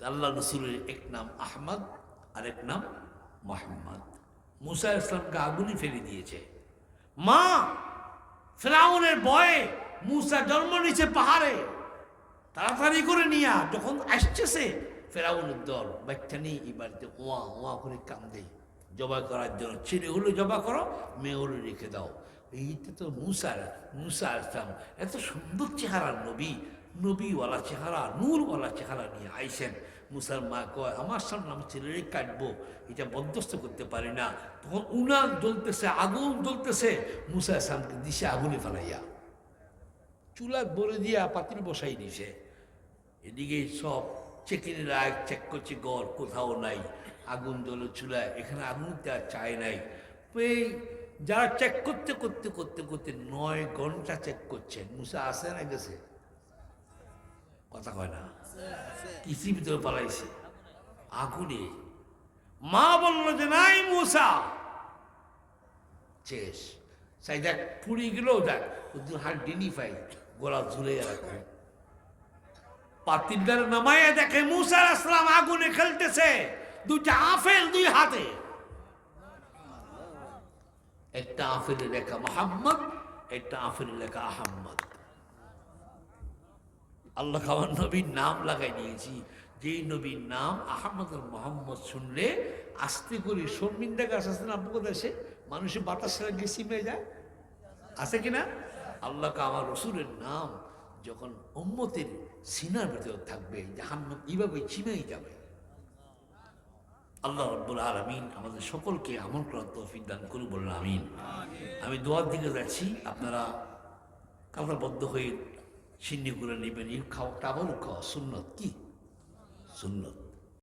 আল্লাহ রসুলের এক নাম আহমদ, আর এক নাম মোহাম্মদ। মুসা ইসলামকে আগুনই ফেলে দিয়েছে। মা, ফেরাউনের বয়ে মুসা জন্ম নিয়েছে পাহাড়ে। তাড়াতাড়ি করে নিয়া যখন আসছে সে ফেরাউনের দল, বাচ্চা নেই এই ওয়া ওয়া করে কান্দে। জবা করার জন্য ছেলে হলে, জবা করো, মেয়ে হলে রেখে দাও। এইটা তো মুসার মুসা আসলাম এত সুন্দর চেহারার নবী। নবীওয়ালা চেহারা, নূরওয়ালা চেহারা নিয়ে আইসেন। মুসার মা কয়, আমার সামনে আমি ছেলেরে কাটবো, এটা বরদস্ত করতে পারি না। তখন উনান জ্বলতেছে, আগুন জ্বলতেছে, মুসা আসলামকে দিশে আগুনে ফেলাইয়া। চুলা বলে দিয়া পাতিল বসাই দিছে। এদিকে সব চেকিনের আগ চেক করছে গড় কোথাও নাই, আগুন জ্বলে চুলায়, এখানে আগুন দেওয়া চায় নাই। এই যারা চেক করতে করতে করতে করতে নয় ঘণ্টা চেক করছে, মুসা আসে না গেছে? কথা কয় না? কিসির ভিতরে পালাইছে। আগুনে। মা বলল যে, নাই মুসা। শেষ। সাই দেখ, পুড়ি গেলেও দেখ ওদের হাত ডিনি পাই গোলা ঝুলে রাখবে পাতিলদার নামায় দেখে, মুসার আসলাম, আগুনে খেলতেছে। দুইটা আফেল দুই হাতে। একটা আফেলের লেখা মোহাম্মদ, একটা আফেলের লেখা আহম্মদ। আল্লাহ আমার নবীর নাম লাগাই দিয়েছি। যেই নবীর নাম আহমদ মোহাম্মদ শুনলে আস্তে করে শর্মিন্দা গাছ আসতে না আপনার দেশে মানুষের বাতাস লাগিয়ে সিমে যায়। আছে কিনা আল্লাহকে আমার রসুলের নাম যখন উম্মতের সিনার ভিতরে থাকবে, জাহান্নাম এইভাবে চিমেই যাবে। আল্লাহ রব্বুল আলমিন আমাদের সকলকে আমল করার তৌফিক দান করুন বললেন আমিন। আমি দোয়ার দিকে যাচ্ছি, আপনারা কামড়াবদ্ধ হয়ে সিন্নি করে নেবেন এই খাওয়া টাবল খাওয়া সুন্নত কি সুন্নত